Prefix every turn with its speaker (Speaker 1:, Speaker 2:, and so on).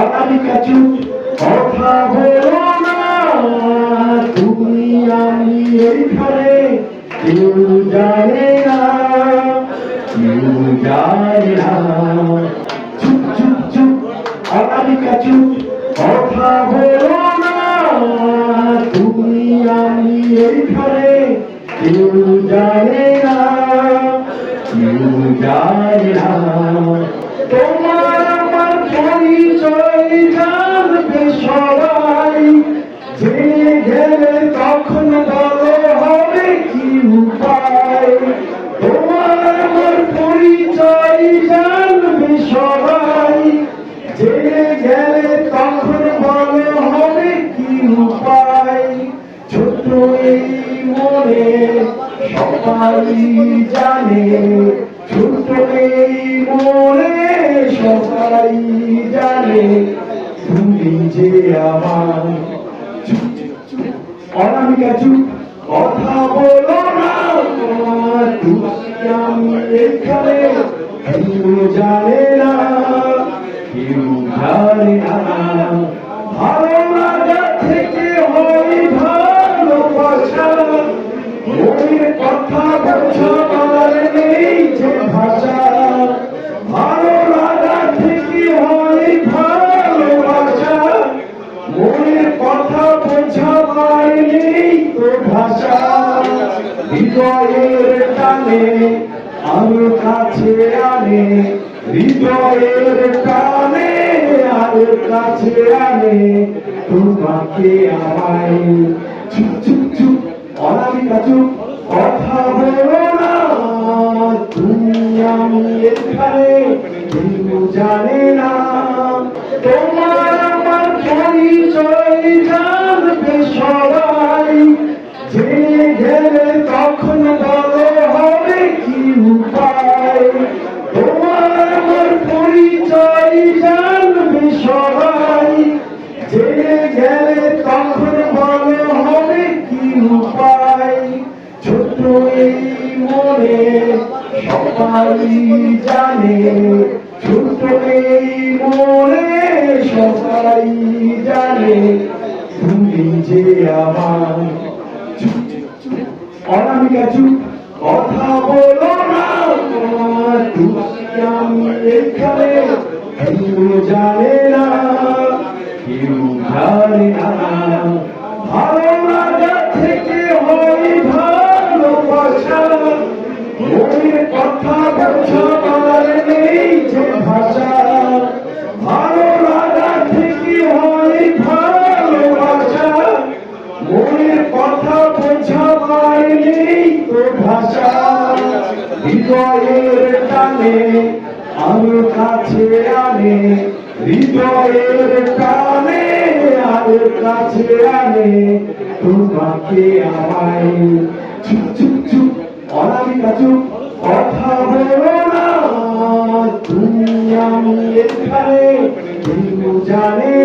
Speaker 1: অনামিকা চুপ কথা বলো না। তুমি আমি এইখানে কেউ জানে না, কেউ জানে না। চুপ চুপ চুপ অনামিকা চুপ কথা বলো না। তুমি আমি এইখানে কেউ জানে জানে না। তোমার পরিচয় জানবে সবাই সবাই জানে ছোট এই মনে, সবাই জানে তুমি যে আমার অনামিকা, চুপ। কথা বলো না তুমি আমি এখানে জানে না। ভাষা হৃদয়ের টানে আরও কাছে আনে, হৃদয়ের টানে আরও কাছে আনে, তোমাকে চুপ চুপ চুপ, অনামিকা চুপ। কথা বলো জানে না তোমার মনে সবাই জানে ছোট এই মনে সবাই জানে, তুমি যে আমার অনামিকা, চুপ। কথা বলো না আমি এখানে কেউ জানে না, কেউ জানে না। ভালো লাগা থেকে মনের কথা বোঝাবার তো ভাষা। হৃদয়ের টানে আরও কাছে আনে, হৃদয়ের টানে আরও কাছে আনে। তোমাকে আমায় চুপ চুপ চুপ, অনামিকা চুপ, কথা বলো না। তুমি আমি এখানে জানে